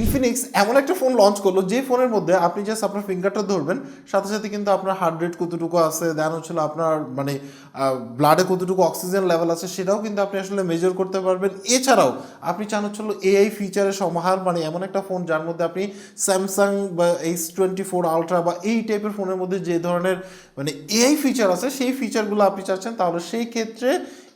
Infinix এমন একটা phone launch করল, যে ফোনের মধ্যে আপনি জাস্ট আপনার ফিঙ্গারটা ধরবেন, সাথে সাথে কিন্তু আপনার হার্ট রেট কতটুকু আছে দেন হচ্ছিল আপনার মানে ব্লাডে কতটুকু অক্সিজেন লেভেল আছে, সেটাও কিন্তু আপনি আসলে মেজার করতে পারবেন। এছাড়াও আপনি চান হচ্ছিল এআই ফিচারের সমাহার মানে এমন একটা ফোন যার মধ্যে আপনি স্যামসাং বা এইচ টোয়েন্টি ফোর আলট্রা বা এই টাইপের ফোনের মধ্যে যে ধরনের মানে এআই ফিচার আছে, সেই ফিচারগুলো আপনি চাচ্ছেন, তাহলে সেই ক্ষেত্রে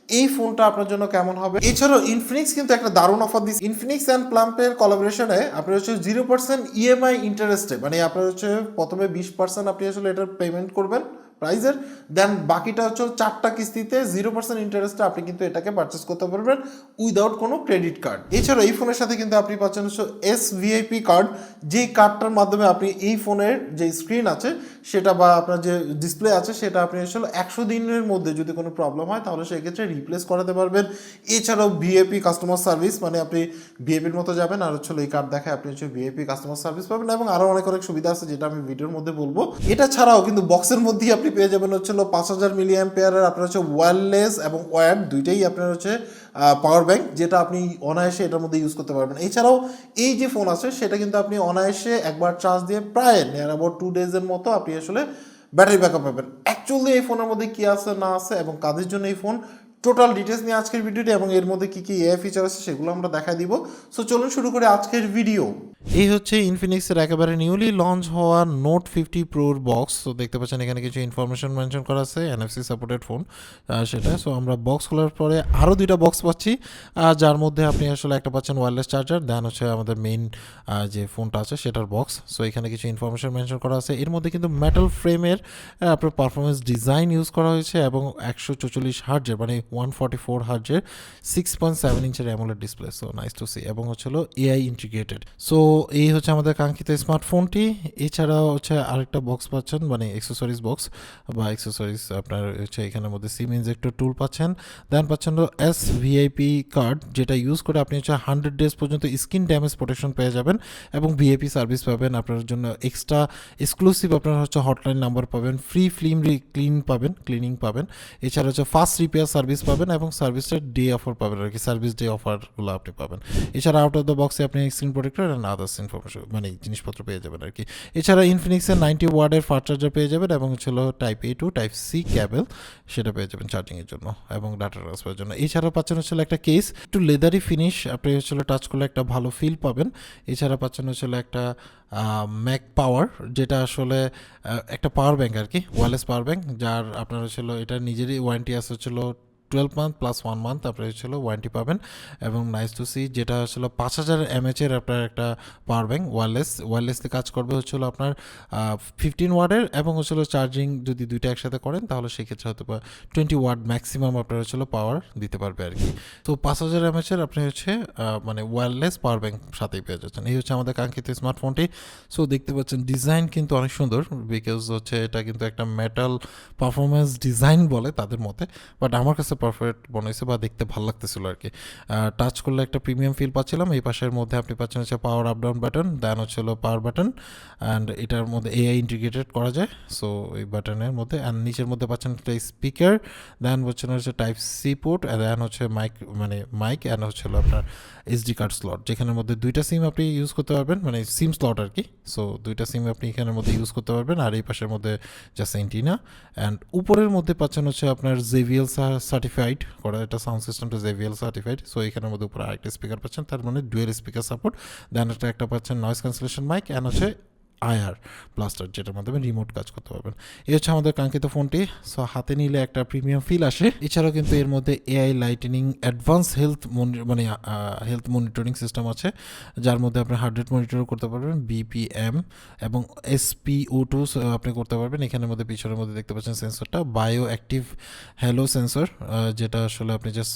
এই ফোনটা আপনার জন্য কেমন হবে? এছাড়াও ইনফিনিক্স কিন্তু একটা দারুণ অফার দিচ্ছে ইনফিনিক্স অ্যান্ড প্লাম্পের কলাবোরেশনে আপনার হচ্ছে জিরো পার্সেন্ট ইএমআই ইন্টারেস্টে মানে আপনার হচ্ছে প্রথমে বিশ পার্সেন্ট আপনি আসলে এটার পেমেন্ট করবেন। প্রাইজের দেন বাকিটা হচ্ছে চারটা কিস্তিতে জিরো পার্সেন্ট ইন্টারেস্টে আপনি কিন্তু এটাকে পারচেস করতে পারবেন উইদাউট কোনো ক্রেডিট কার্ড এছাড়া এই ফোনের সাথে কিন্তু আপনি পাচ্ছেন হচ্ছে এস ভিআইপি কার্ড যেই কার্ডটার মাধ্যমে আপনি এই ফোনের যে স্ক্রিন আছে, সেটা বা আপনার যে ডিসপ্লে আছে, সেটা আপনি আসলে একশো দিনের মধ্যে যদি কোনো প্রবলেম হয়, তাহলে সেক্ষেত্রে রিপ্লেস করাতে পারবেন। এছাড়াও ভিএপি কাস্টমার সার্ভিস মানে আপনি ভিএপির মতো যাবেন, আর হচ্ছে এই কার্ড দেখায় আপনি হচ্ছে ভিএপি কাস্টমার সার্ভিস পাবেন, এবং আরও অনেক অনেক সুবিধা আছে যেটা আমি ভিডিওর মধ্যে বলব। এটা ছাড়াও কিন্তু বক্সের মধ্যেই আপনি পেয়ে যাবেন হচ্ছে পাঁচ হাজার মিলি অ্যাম্পেয়ারের আপনার হচ্ছে ওয়্যারলেস এবং ওয়্যার দুইটাই আপনার হচ্ছে পাওয়ার ব্যাংক যেটা আপনি অনায়াসে এটার মধ্যে ইউজ করতে পারবেন। এছাড়াও এই যে ফোন আছে, সেটা কিন্তু আপনি অনায়াসে একবার চার্জ দিয়ে প্রায় নিয়ার অ্যাবাউট টু ডেজের মতো আপনি আসলে ব্যাটারি ব্যাকআপ পাবেন। অ্যাকচুয়ালি এই ফোনের মধ্যে কী আছে না আছে এবং কাদের জন্য এই ফোন টোটাল ডিটেলস নিয়ে আজকের ভিডিওটি এবং এর মধ্যে কি কি এআই ফিচার আছে সেগুলো আমরা দেখা দিব। সো চলুন শুরু করে আজকের ভিডিও এই হচ্ছে ইনফিনিক্সের একেবারে নিউলি লঞ্চ হওয়া নোট ফিফটি প্রোর বক্স তো দেখতে পাচ্ছেন এখানে কিছু ইনফরমেশন মেনশন করা আছে এনএফসি সাপোর্টেড ফোন সেটা। সো আমরা বক্স খোলার পরে আরও দুইটা বক্স পাচ্ছি। যার মধ্যে আপনি আসলে একটা পাচ্ছেন ওয়্যারলেস চার্জার দেন হচ্ছে আমাদের মেইন যে ফোনটা আছে সেটার বক্স সো এখানে কিছু ইনফরমেশন মেনশন করা আছে। এর মধ্যে কিন্তু মেটাল ফ্রেমের আপনার পারফরমেন্স ডিজাইন ইউজ করা হয়েছে এবং একশো চৌচল্লিশ হার্জের মানে ওয়ান ফর্টি ফোর হার্জের six point seven ইঞ্চের AMOLED display so nice to see এবং হচ্ছিল এআই ইন্টিগ্রেটেড সো এই হচ্ছে আমাদের কাঙ্ক্ষিত স্মার্টফোনটি এছাড়াও হচ্ছে আরেকটা বক্স পাচ্ছেন মানে এক্সেসরিজ বক্স বা এক্সেসরিজ আপনার হচ্ছে এখানের মধ্যে সিম ইনজেক্টর টুল পাচ্ছেন। দেন পাচ্ছেন এস ভিআইপি কার্ড যেটা ইউজ করে আপনি হচ্ছে হান্ড্রেড ডেজ পর্যন্ত স্কিন ড্যামেজ প্রোটেকশন পেয়ে যাবেন এবং ভিআইপি সার্ভিস পাবেন। আপনার জন্য এক্সট্রা এক্সক্লুসিভ আপনার হচ্ছে হটলাইন নাম্বার পাবেন ফ্রি ফিল্ম ক্লিন পাবেন ক্লিনিং পাবেন। এছাড়া হচ্ছে ফাস্ট রিপেয়ার সার্ভিস পাবেন এবং সার্ভিসের ডে অফার পাবেন আর কি। সার্ভিস ডে অফারগুলো আপনি পাবেন। এছাড়া আউট অফ দ্য বক্সে আপনি screen protector and others information মানে জিনিসপত্র পেয়ে যাবেন আর কি। এছাড়া ইনফিনিক্সের নাইনটি ওয়ার্ডের ফাস্ট চার্জার পেয়ে যাবেন এবং ছিল type A to type C cable সেটা পেয়ে যাবেন চার্জিংয়ের জন্য এবং ডাটা ট্রান্সফারের জন্য। এছাড়া পাচ্ছেন হচ্ছিল একটা কেস একটু লেদারি ফিনিশ আপনি হচ্ছিল টাচ করলে একটা ভালো ফিল পাবেন। এছাড়া পাচ্ছেন হচ্ছিল একটা ম্যাক পাওয়ার যেটা আসলে একটা পাওয়ার ব্যাঙ্ক আর কি ওয়ারলেস পাওয়ার ব্যাঙ্ক যার আপনার হচ্ছিল এটা নিজেরই ওয়ারেন্টি আছে হচ্ছিল twelve month plus one month আপনার হচ্ছিল ওয়ারেন্টি পাবেন। এবং নাইস টু সি যেটা হচ্ছিল পাঁচ হাজার এমএচের আপনার একটা পাওয়ার ব্যাঙ্ক ওয়ারলেস ওয়ারলেসে কাজ করবে হচ্ছিল আপনার ফিফটিন ওয়ার্ডের এবং হচ্ছিল চার্জিং যদি দুইটা একসাথে করেন, তাহলে সেক্ষেত্রে হয়তো বা টোয়েন্টি ওয়ার্ড ম্যাক্সিমাম আপনার হচ্ছিল পাওয়ার দিতে পারবে আর কি তো পাঁচ হাজার এমএচের আপনি হচ্ছে মানে ওয়্যারলেস পাওয়ার ব্যাঙ্ক সাথেই পেয়ে যাচ্ছেন। এই হচ্ছে আমাদের কাঙ্ক্ষিত স্মার্টফোনটি সো দেখতে পাচ্ছেন ডিজাইন কিন্তু অনেক সুন্দর বিকজ হচ্ছে এটা কিন্তু একটা মেটাল পারফরমেন্স ডিজাইন বলে তাদের মতে। বাট আমার কাছে পারফেক্ট মনে হয়েছে বা দেখতে ভালো লাগতেছিল আর কি টাচ করলে একটা প্রিমিয়াম ফিল পাচ্ছিলাম। এই পাশের মধ্যে আপনি পাচ্ছেন হচ্ছে power up down button then হচ্ছে পাওয়ার বাটন অ্যান্ড এটার মধ্যে এআই ইন্টিগ্রেটেড করা যায়। সো এই বাটনের মধ্যে অ্যান্ড নিচের মধ্যে পাচ্ছেন একটা স্পিকার দেন হচ্ছে হচ্ছে টাইপ সি পোর্ট দেন হচ্ছে মাইক মানে মাইক অ্যান্ড হচ্ছে আপনার এসডি কার্ড স্লট যেখানের মধ্যে দুইটা সিম আপনি ইউজ করতে পারবেন মানে সিম স্লট আর কি সো দুইটা সিম আপনি এখানের মধ্যে ইউজ করতে পারবেন, আর এই পাশের মধ্যে জাস্ট এন্টিনা অ্যান্ড উপরের মধ্যে পাচ্ছেন হচ্ছে আপনার জেভিএল সার্টিফাইড করা এটা সাউন্ড সিস্টেমটা জেভিএল সার্টিফাইড সো এখানের মধ্যে উপরে আরেকটা স্পিকার পাচ্ছেন, তার মানে ডুয়েল স্পিকার সাপোর্ট দেন একটা পাচ্ছেন নয়েস ক্যান্সেলেশন মাইক অ্যান্ড হচ্ছে আয়ার ব্লাস্টার, যেটার মাধ্যমে রিমোট কাজ করতে পারবেন। এই হচ্ছে আমাদের কাঙ্ক্ষিত ফোনটি। সো হাতে নিলে একটা প্রিমিয়াম ফিল আসে। এছাড়াও কিন্তু এর মধ্যে এআই লাইটেনিং অ্যাডভান্স হেলথ মানে হেলথ মনিটরিং সিস্টেম আছে, যার মধ্যে আপনি হার্ট রেট মনিটর করতে পারবেন বিপিএম এবং এসপিও টু আপনি করতে পারবেন। এখানের মধ্যে, পিছনের মধ্যে দেখতে পাচ্ছেন সেন্সরটা বায়ো অ্যাক্টিভ হ্যালো সেন্সর যেটা আসলে আপনি জাস্ট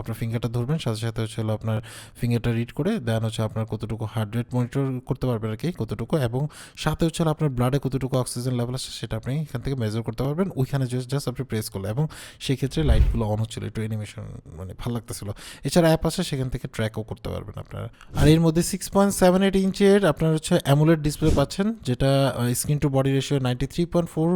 আপনার ফিঙ্গারটা ধরবেন, সাথে সাথে হচ্ছে আপনার ফিঙ্গারটা রিড করে দেন হচ্ছে আপনার কতটুকু হার্ট রেট মনিটর করতে পারবেন আর কি, কতটুকু, এবং সাথে হচ্ছে আপনার ব্লাডে কতটুকু অক্সিজেন লেভেল আছে সেটা আপনি এখান থেকে মেজার করতে পারবেন। ওইখানে জাস্ট আপনি প্রেস করলে এবং সেক্ষেত্রে লাইটগুলো অন হচ্ছিল, একটু অ্যানিমেশন মানে ভালো লাগতেছিল। এছাড়া অ্যাপ আছে, সেখান থেকে ট্র্যাকও করতে পারবেন আপনারা। আর এর মধ্যে সিক্স পয়েন্ট সেভেন এইট ইঞ্চের আপনার হচ্ছে অ্যামুলেট ডিসপ্লে পাচ্ছেন, যেটা screen to body ratio ninety three point four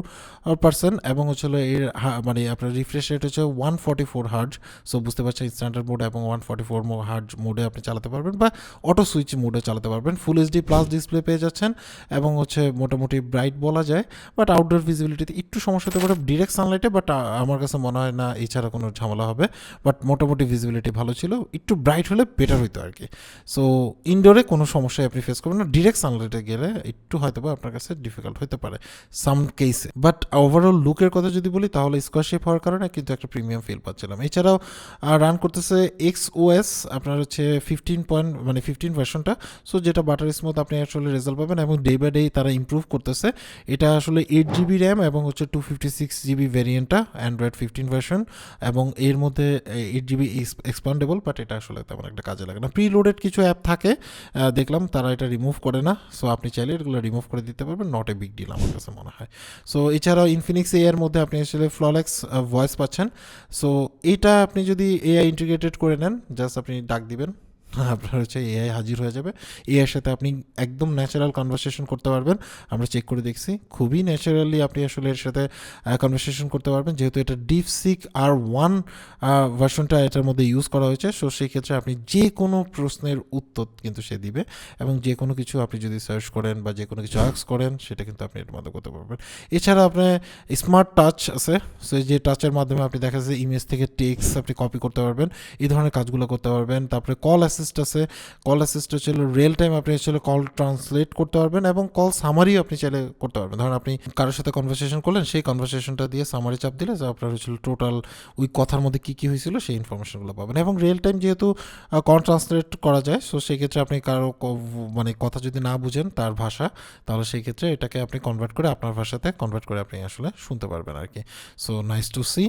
percent এবং হচ্ছে এর মানে আপনার রিফ্রেশ রেট হচ্ছে one forty four hertz so বুঝতে পারছেন স্ট্যান্ডার্ড মোড এবং ওয়ান ফর্টি ফোর হার্জ মোডে আপনি চালাতে পারবেন বা অটো সুইচ মোডে চালাতে পারবেন। ফুল এইচডি প্লাস ডিসপ্লে পেয়ে যাচ্ছেন এবং হচ্ছে মোটামুটি ব্রাইট বলা যায় বাট আউটডোর ভিজিবিলিটিতে একটু সমস্যা হতে পারে ডিরেক্ট সানলাইটে বাট আমার কাছে মনে হয় না এছাড়া কোনো ঝামেলা হবে বাট মোটামুটি ভিজিবিলিটি ভালো ছিল, একটু ব্রাইট হলে বেটার হইতো আর কি সো ইনডোরে কোনো সমস্যায় আপনি ফেস করবেন না ডিরেক্ট সানলাইটে গেলে একটু হয়তো বা আপনার কাছে ডিফিকাল্ট হতে পারে সাম কেসে বাট ওভারঅল লুকের কথা যদি বলি, তাহলে স্কোয়ার শেপ হওয়ার কারণে কিন্তু একটা প্রিমিয়াম ফিল পাচ্ছিলাম। এছাড়াও রান করতেছে এক্স ওএস আপনার হচ্ছে ফিফটিন পয়েন্ট মানে ফিফটিন ভার্সনটা সো যেটা বাটার স্মুথ আপনি আসলে রেজাল্ট পাবেন এবং ডে বাই তারা ইমপ্রুভ করতেছে। এটা আসলে এইট জিবি র্যাম এবং হচ্ছে টু ফিফটি সিক্স জিবি ভ্যারিয়েন্টটা অ্যান্ড্রয়েড ফিফটিন ভার্সন এবং এর মধ্যে এইট জিবি এক্সপান্ডেবল বাট এটা আসলে তেমন একটা কাজে লাগে না। প্রিলোডেড কিছু অ্যাপ থাকে দেখলাম তারা এটা রিমুভ করে না সো আপনি চাইলে এগুলো রিমুভ করে দিতে পারবেন নট এ বিগ ডিল আমার কাছে মনে হয়। সো এছাড়াও ইনফিনিক্স এ এর মধ্যে আপনি আসলে ফ্ললেক্স ভয়েস পাচ্ছেন। সো এটা আপনি যদি এআই ইন্টিগ্রেটেড করে নেন জাস্ট আপনি ডাক দিবেন। আপনার হচ্ছে এআই হাজির হয়ে যাবে। এআই সাথে আপনি একদম ন্যাচারাল কনভারসেশন করতে পারবেন। আমরা চেক করে দেখছি। খুবই ন্যাচারালি আপনি আসলে এর সাথে কনভারসেশন করতে পারবেন। যেহেতু এটা ডিপ সিক আর ওয়ান ভার্সনটা এটার মধ্যে ইউজ করা হয়েছে সো সেই ক্ষেত্রে আপনি যে কোনো প্রশ্নের উত্তর কিন্তু সে দিবে এবং যে কোনো কিছু আপনি যদি সার্চ করেন বা যে কোনো কিছু আক্স করেন, সেটা কিন্তু আপনি এর মধ্যে করতে পারবেন। এছাড়া আপনার স্মার্ট টাচ আছে সো যে টাচের মাধ্যমে আপনি দেখা যাচ্ছে ইমেজ থেকে টেক্সট আপনি কপি করতে পারবেন। এই ধরনের কাজগুলো করতে পারবেন। তারপরে কল অ্যাসিস্ট আছে, কল অ্যাসিস্ট হচ্ছে রিয়েল টাইম আপনি হচ্ছে কল ট্রান্সলেট করতে পারবেন এবং কল সামারিও আপনি চাইলে করতে পারবেন। ধরুন আপনি কারোর সাথে কনভারসেশন করলেন, সেই কনভারসেশনটা দিয়ে সামারি চাপ দিলে যে আপনার হচ্ছিল টোটাল ওই কথার মধ্যে কী কী হয়েছিল সেই ইনফরমেশনগুলো পাবেন এবং রিয়েল টাইম যেহেতু কল ট্রান্সলেট করা যায় সো সেই ক্ষেত্রে আপনি কারও মানে কথা যদি না বুঝেন তার ভাষা, তাহলে সেই ক্ষেত্রে এটাকে আপনি কনভার্ট করে আপনার ভাষাতে কনভার্ট করে আপনি আসলে শুনতে পারবেন আর কি। So nice to see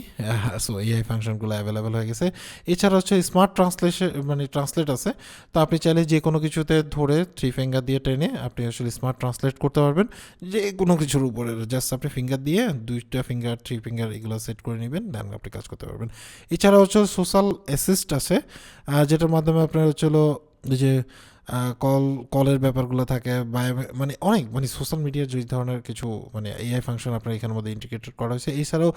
so AI ফাংশনগুলো available হয়ে গেছে। এছাড়া হচ্ছে স্মার্ট ট্রান্সলেশন মানে ট্রান্সলেট আছে। তো আপনি চাইলে যে কোনো কিছুতে ধরে থ্রি ফিঙ্গার দিয়ে টেনে আপনি আসলে স্মার্ট ট্রান্সলেট করতে পারবেন। যে কোনো কিছুর উপরে জাস্ট আপনি ফিঙ্গার দিয়ে দুইটা ফিঙ্গার থ্রি ফিঙ্গার এগুলো সেট করে নেবেন দেন আপনি কাজ করতে পারবেন। এছাড়া হচ্ছে সোশ্যাল অ্যাসিস্ট আছে যেটার মাধ্যমে আপনার হচ্ছে যে কল, কলের ব্যাপারগুলো থাকে, বা মানে অনেক মানে সোশ্যাল মিডিয়ার যে ধরনের কিছু মানে এআই ফাংশন আপনার এখানের মধ্যে ইন্টিগ্রেটেড করা হয়েছে। এছাড়াও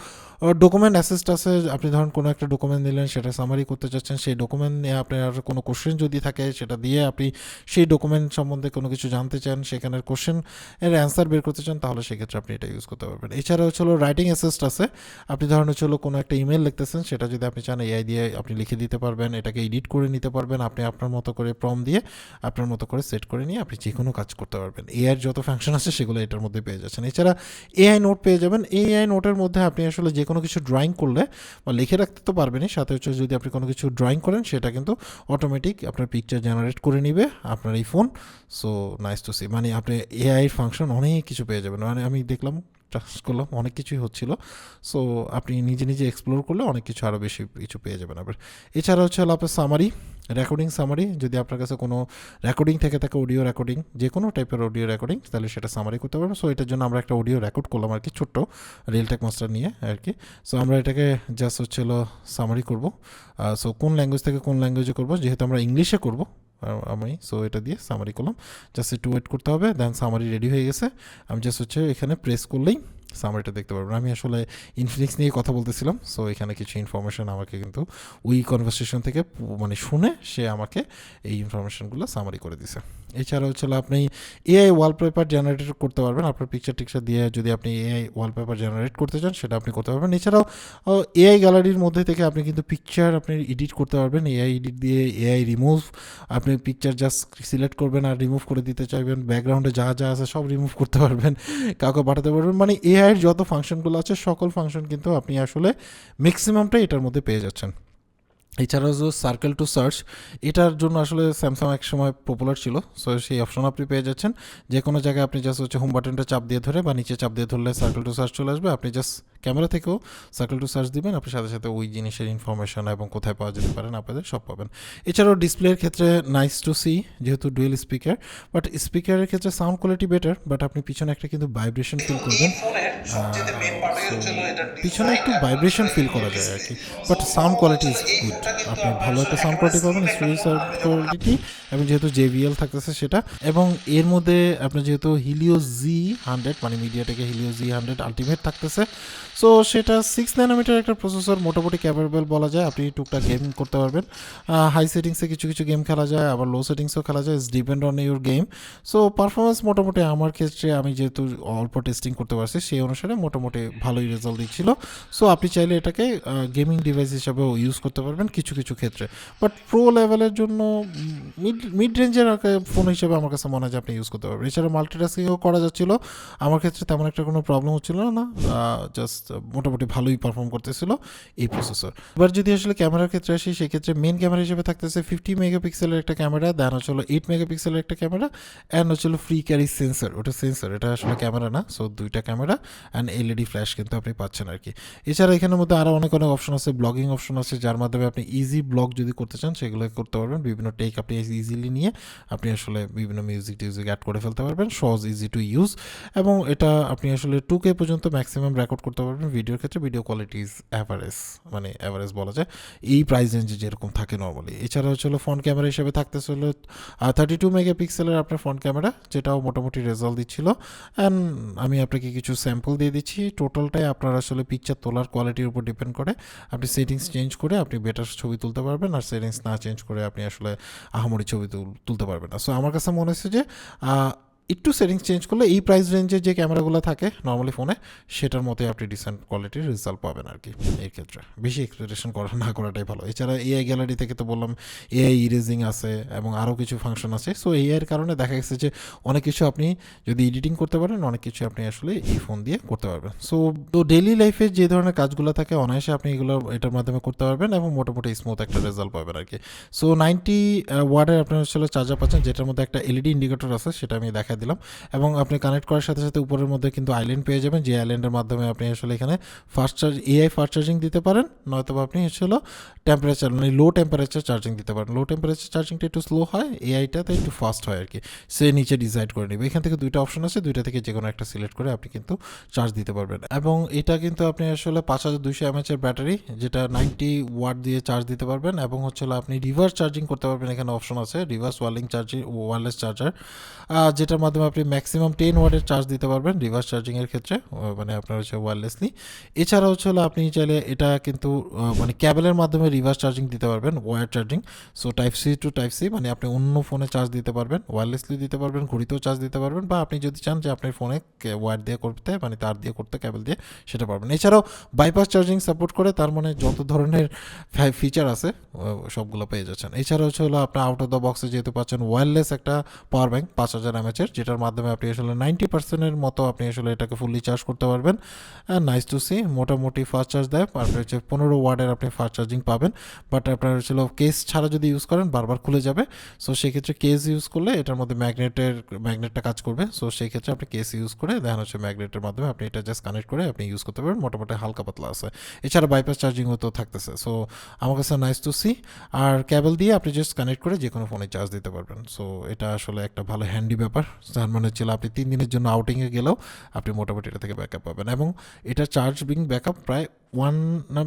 ডকুমেন্ট অ্যাসিস্ট আছে, আপনি ধরুন কোনো একটা ডকুমেন্ট নিলেন, সেটা সামারি করতে চাচ্ছেন, সেই ডকুমেন্ট নিয়ে আপনার কোনো কোশ্চেন যদি থাকে, সেটা দিয়ে আপনি সেই ডকুমেন্ট সম্বন্ধে কোনো কিছু জানতে চান, সেখানের কোশ্চেন এর অ্যান্সার বের করতে চান, তাহলে সেক্ষেত্রে আপনি এটা ইউজ করতে পারবেন। এছাড়াও হচ্ছে রাইটিং অ্যাসিস্ট আছে, আপনি ধরুন হচ্ছে কোনো একটা ইমেল লিখতেছেন, সেটা যদি আপনি চান এআই দিয়ে আপনি লিখে দিতে পারবেন, এটাকে এডিট করে নিতে পারবেন, আপনি আপনার মতো করে প্রম দিয়ে আপনার মতো করে সেট করে নিয়ে আপনি যে কোনো কাজ করতে পারবেন। এআইয়ের যত ফাংশন আছে সেগুলো এটার মধ্যে পেয়ে যাচ্ছেন। এছাড়া এআই নোট পেয়ে যাবেন। এআই নোটের মধ্যে আপনি আসলে যে কোনো কিছু ড্রয়িং করলে বা লিখে রাখতে তো পারবেনই, সাথে হচ্ছে যদি আপনি কোনো কিছু ড্রয়িং করেন, সেটা কিন্তু অটোমেটিক আপনার পিকচার জেনারেট করে নিবে আপনার এই phone so nice to see মানে আপনি এআই ফাংশন অনেক কিছু পেয়ে যাবেন। মানে আমি দেখলাম ট্রাস্ট করলাম, অনেক কিছুই হচ্ছিল। সো আপনি নিজে নিজে এক্সপ্লোর করলে অনেক কিছু আরও বেশি কিছু পেয়ে যাবেন আবার। এছাড়া হচ্ছে হলো আপনার সামারি রেকর্ডিং সামারি যদি আপনার কাছে কোনো রেকর্ডিং থেকে থাকে অডিও রেকর্ডিং যে কোনো টাইপের অডিও রেকর্ডিং তাহলে সেটা সামারি করতে পারবেন। সো এটার জন্য আমরা একটা অডিও রেকর্ড করলাম আর কি, ছোট্ট রিয়েলটেক মাস্টার নিয়ে আর কি। সো আমরা এটাকে জাস্ট হচ্ছে হলো সামারি করব। সো কোন ল্যাঙ্গুয়েজ থেকে কোন ল্যাঙ্গুয়েজে করব, যেহেতু আমরা ইংলিশে করব আমি। সো এটা দিয়ে সামারি করলাম। জাস্ট একটু ওয়েট করতে হবে দেন সামারি রেডি হয়ে গেছে। আমি জাস্ট হচ্ছে এখানে প্রেস করলেই সামারিটা দেখতে পারবেন। আমি আসলে ইনফিনিক্স নিয়ে কথা বলতেছিলাম সো এখানে কিছু ইনফরমেশন আমাকে কিন্তু ওই কনভারসেশন থেকে মানে শুনে সে আমাকে এই ইনফরমেশনগুলো সামারি করে দিছে। এছাড়া হচ্ছে আপনি এআই ওয়ালপেপার জেনারেট করতে পারবেন। আপনার পিকচার টিকচার দিয়ে যদি আপনি এআই ওয়ালপেপার জেনারেট করতে চান, সেটা আপনি করতে পারবেন। এছাড়াও এআই গ্যালারির মধ্যে থেকে আপনি কিন্তু পিকচার আপনি এডিট করতে পারবেন। এআই এডিট দিয়ে এআই রিমুভ আপনি পিকচার জাস্ট সিলেক্ট করবেন আর রিমুভ করে দিতে চাইবেন। ব্যাকগ্রাউন্ডে যা যা আছে সব রিমুভ করতে পারবেন। কাউকে পাঠাতে পারবেন। মানে এআইয়ের যত ফাংশনগুলো আছে সকল ফাংশন কিন্তু আপনি আসলে ম্যাক্সিমামটা এটার মধ্যে পেয়ে যাচ্ছেন। এছাড়াও যে সার্কেল টু সার্চ এটার জন্য আসলে স্যামসাং এক সময় পপুলার ছিল। সো সেই অপশন আপনি পেয়ে যাচ্ছেন। যে কোনো জায়গায় আপনি জাস্ট হচ্ছে হোম বাটনটা চাপ দিয়ে ধরে বা নিচে চাপ দিয়ে ধরলে সার্কেল টু সার্চ চলে আসবে। আপনি জাস্ট ক্যামেরা থেকেও সার্কেল টু সার্চ দিবেন। আপনি সাথে সাথে ওই জিনিসের ইনফরমেশন এবং কোথায় পাওয়া যেতে পারেন আপনাদের সব পাবেন। এছাড়াও ডিসপ্লের ক্ষেত্রে নাইস টু সি যেহেতু ডুয়েল স্পিকার বাট স্পিকারের ক্ষেত্রে সাউন্ড কোয়ালিটি বেটার বাট আপনি পিছনে একটা কিন্তু ভাইব্রেশন ফিল করবেন। পিছনে একটু ভাইব্রেশন ফিল করা যায় আর কি but sound quality is good আপনি ভালো একটা সাউন্ড কোয়ালিটি পাবেন স্টোরেজ সাউন্ড কোয়ালিটি এবং যেহেতু জেভিএল থাকতেছে সেটা। এবং এর মধ্যে আপনার যেহেতু হিলিও জি হান্ড্রেড মানে মিডিয়াটেকে হিলিও জি হান্ড্রেড আলটিমেট থাকতেছে। সো সেটা সিক্স নাইনোমিটার একটা প্রসেসর মোটামুটি ক্যাপারেবল বলা যায়। আপনি টুকটাক গেম করতে পারবেন। হাই সেটিংসে কিছু কিছু গেম খেলা যায়, আবার লো সেটিংসও খেলা যায়। It's depend on your game so performance মোটামুটি আমার ক্ষেত্রে আমি যেহেতু অল্প টেস্টিং করতে পারছি, সেই অনুসারে মোটামুটি ভালোই রেজাল্ট দিচ্ছিল। সো আপনি চাইলে এটাকে গেমিং ডিভাইস হিসাবেও ইউজ করতে পারবেন। কিছু কিছু ক্ষেত্রে। বাট প্রো লেভেলের জন্য মিড মিড রেঞ্জের ফোন হিসেবে আমার কাছে মনে হয় যে আপনি ইউজ করতে পারবেন। এছাড়া মাল্টিটাস্কিংও করা যাচ্ছিল। আমার ক্ষেত্রে তেমন একটা কোনো প্রবলেম হচ্ছিল না জাস্ট মোটামুটি ভালোই পারফর্ম করতেছিল এই প্রসেসর এবার যদি আসলে ক্যামেরার ক্ষেত্রে আসি, সেক্ষেত্রে মেন ক্যামেরা হিসেবে থাকতেছে ফিফটি মেগাপিক্সেলের একটা ক্যামেরা দেন হচ্ছে এইট মেগাপিক্সেলের একটা ক্যামেরা অ্যান্ড হচ্ছে ফ্রি ক্যারি সেন্সর ওটা সেন্সর এটা আসলে ক্যামেরা না সো দুইটা ক্যামেরা অ্যান্ড এলইডি ফ্ল্যাশ কিন্তু আপনি পাচ্ছেন আর কি এছাড়া এখানের মধ্যে আরও অনেক অনেক অপশন আছে ব্লগিং অপশন আছে, যার মাধ্যমে আপনি ইজি ব্লগ যদি করতে চান, সেগুলো করতে পারবেন। বিভিন্ন টেক আপনি ইজিলি নিয়ে আপনি আসলে বিভিন্ন মিউজিক টিউজিক অ্যাড করে ফেলতে পারবেন। সহজ ইজি টু ইউজ এবং এটা আপনি আসলে টু কে পর্যন্ত ম্যাক্সিমাম রেকর্ড করতে পারবেন ভিডিওর ক্ষেত্রে। ভিডিও কোয়ালিটি ইজ অ্যাভারেজ মানে অ্যাভারেজ বলা যায়। এই প্রাইস রেঞ্জে যেরকম থাকে নর্মালি এছাড়া হচ্ছে ফ্রন্ট ক্যামেরা হিসেবে থাকতেছে হলো থার্টি টু মেগাপিক্সেলের আপনার ফ্রন্ট ক্যামেরা যেটাও মোটামুটি রেজাল্ট দিচ্ছিল। অ্যান্ড আমি আপনাকে কিছু স্যাম্পল দিয়ে দিচ্ছি। টোটালটাই আপনার আসলে পিকচার তোলার কোয়ালিটির উপর ডিপেন্ড করে। আপনি সেটিংস চেঞ্জ করে আপনি বেটার ছবি তুলতে পারবেন আর সেটিংস না চেঞ্জ করে আপনি আসলে আহামরি ছবি তুল- তুলতে পারবেন না। সো আমার কাছে মনে হচ্ছে যে একটু সেটিংস চেঞ্জ করলে এই প্রাইস রেঞ্জে যে ক্যামেরাগুলো থাকে নর্মালি ফোনে সেটার মতোই আপনি ডিসেন্ট কোয়ালিটির রেজাল্ট পাবেন আর কি এই ক্ষেত্রে। বেশি এক্সপেকটেশন করা, না করাটাই ভালো। এছাড়া এআই গ্যালারি থেকে তো বললাম এআই ইরেজিং আছে এবং আরও কিছু ফাংশন আছে। সো এআই এর কারণে দেখা গেছে যে অনেক কিছু আপনি যদি এডিটিং করতে পারেন, অনেক কিছু আপনি আসলে এই ফোন দিয়ে করতে পারবেন। সো তো ডেইলি লাইফে যে ধরনের কাজগুলো থাকে, অনায়াসে আপনি এগুলো, এটার মাধ্যমে করতে পারবেন এবং মোটামুটি স্মুথ একটা রেজাল্ট পাবেন আর কি সো নাইনটি ওয়ার্ডের আপনার আসলে চার্জার পাচ্ছেন, যেটার মধ্যে একটা এলইডি ইন্ডিকেটর আছে, সেটা আমি দেখা দিলাম। এবং আপনি কানেক্ট করার সাথে সাথে উপরের মধ্যে কিন্তু আইল্যান্ড পেয়ে যাবেন। যে আইল্যান্ডের মাধ্যমে আপনি আসলে এখানে fast charge AI fast charging দিতে পারেন। নয়তো আপনি হচ্ছিল টেম্পারেচার মানে লো টেম্পারেচার চার্জিং দিতে পারেন। লো টেম্পারেচার চার্জিংটা একটু স্লো হয় এআইটাতে একটু ফাস্ট হয় আর কি সে নিচে ডিসাইড করে নেবে। এখান থেকে দুইটা অপশন আছে, দুইটা থেকে যে কোনো একটা সিলেক্ট করে আপনি কিন্তু চার্জ দিতে পারবেন। এবং এটা কিন্তু আপনি আসলে পাঁচ হাজার দুইশো এমএচের ব্যাটারি যেটা নাইনটি ওয়াট দিয়ে চার্জ দিতে পারবেন। এবং হচ্ছে আপনি রিভার্স চার্জিং করতে পারবেন। এখানে অপশন আছে reverse wireless charging wireless charger যেটার মাধ্যমে আপনি ম্যাক্সিমাম টেন ওয়াটের চার্জ দিতে পারবেন রিভার্স চার্জিংয়ের ক্ষেত্রে মানে আপনার হচ্ছে ওয়্যারলেসলি এছাড়া হচ্ছে হলো আপনি চাইলে এটা কিন্তু মানে ক্যাবেলের মাধ্যমে রিভার্স চার্জিং দিতে পারবেন wire charging so type C to type C মানে আপনি অন্য ফোনে চার্জ দিতে পারবেন ওয়্যারলেসলি দিতে পারবেন, ঘড়িতেও চার্জ দিতে পারবেন বা আপনি যদি চান যে আপনার ফোনে ওয়্যার দিয়ে করতে মানে তার দিয়ে করতে ক্যাবেল দিয়ে সেটা পারবেন। এছাড়াও বাইপাস চার্জিং সাপোর্ট করে তার মানে যত ধরনের ফিচার আছে সবগুলো পেয়ে যাচ্ছেন। এছাড়া হচ্ছে হলো আপনার আউট অফ দ্য বক্সে যেহেতু পাচ্ছেন ওয়্যারলেস একটা পাওয়ার ব্যাংক পাঁচ হাজার এমএচের যেটার মাধ্যমে আপনি আসলে নাইনটি পার্সেন্টের মতো আপনি আসলে এটাকে ফুললি চার্জ করতে পারবেন। নাইস টু সি মোটামুটি ফাস্ট চার্জ দেয় আপনি হচ্ছে পনেরো ওয়ার্ডের আপনি ফাস্ট চার্জিং পাবেন। বাট আপনার হচ্ছিল কেস ছাড়া যদি ইউজ করেন, বারবার খুলে যাবে। সো সেক্ষেত্রে কেস ইউজ করলে এটার মধ্যে ম্যাগনেটের ম্যাগনেটটা কাজ করবে। সো সেই ক্ষেত্রে আপনি কেস ইউজ করে দেখা হচ্ছে ম্যাগনেটের মাধ্যমে আপনি এটা জাস্ট কানেক্ট করে আপনি ইউজ করতে পারবেন। মোটামুটি হালকা পাতলা আছে। এছাড়া বাইপাস চার্জিংও তো থাকতেছে। সো আমার কাছে নাইস টু সি আর ক্যাবেল দিয়ে আপনি জাস্ট কানেক্ট করে যে কোনো ফোনে চার্জ দিতে পারবেন। সো এটা আসলে একটা ভালো হ্যান্ডি ব্যাপার। যার মানে ছিল আপনি তিন দিনের জন্য আউটিংয়ে গেলেও আপনি মোটামুটি এটা থেকে ব্যাকআপ পাবেন। এবং এটা চার্জ বিং ব্যাকআপ প্রায় ওয়ান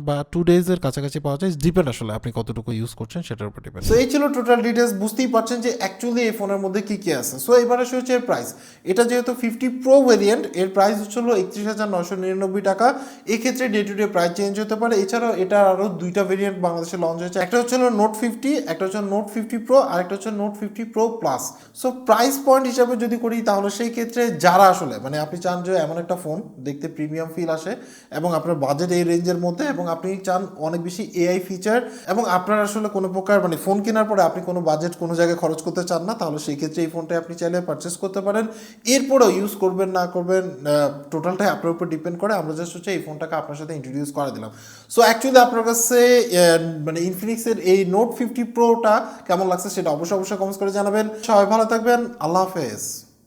বা টু ডেজের কাছাকাছি পাওয়া যায় ডিপেন্ড আসলে আপনি কতটুকু ইউজ করছেন, সেটার উপর ডিপেন্ড সো এই ছিল টোটাল ডিটেলস বুঝতেই পারছেন যে অ্যাকচুয়ালি এই ফোনের মধ্যে কি কি আছে। সো এবার আসে হচ্ছে এর প্রাইস এটা যেহেতু ফিফটি প্রো ভেরিয়েন্ট এর প্রাইস হচ্ছে হলো একত্রিশ হাজার নশো নিরানব্বই টাকা। এক্ষেত্রে day to day price change হতে পারে। এছাড়াও এটা আরও দুইটা ভেরিয়েন্ট বাংলাদেশে লঞ্চ হয়েছে। একটা হচ্ছে হলো নোট ফিফটি একটা হচ্ছে নোট ফিফটি প্রো আর একটা হচ্ছে note fifty pro plus so price point হিসাবে যদি করি, তাহলে সেই ক্ষেত্রে যারা আসলে মানে আপনি চান যে এমন একটা ফোন দেখতে প্রিমিয়াম ফিল আসে, এবং আপনার বাজেট এই রেঞ্জের মধ্যে এবং আপনি চান অনেক বেশি এআই ফিচার এবং আপনার আসলে কোনো প্রকার মানে ফোন কেনার পরে আপনি কোনো বাজেট কোনো জায়গায় খরচ করতে চান না, তাহলে সেই ক্ষেত্রে এই ফোনটা আপনি চাইলে পারচেস করতে পারেন। এরপরেও ইউজ করবেন না করবেন টোটালটাই আপনার উপর ডিপেন্ড করে। আমরা জাস্ট হচ্ছে এই ফোনটাকে আপনার সাথে ইন্ট্রোডিউস করে দিলাম। সো অ্যাকচুয়ালি আপনার কাছে মানে ইনফিনিক্সের এই নোট ফিফটি প্রোটা কেমন লাগছে সেটা অবশ্যই অবশ্যই কমেন্টস করে জানাবেন। সবাই ভালো থাকবেন। আল্লাহ হাফেজ।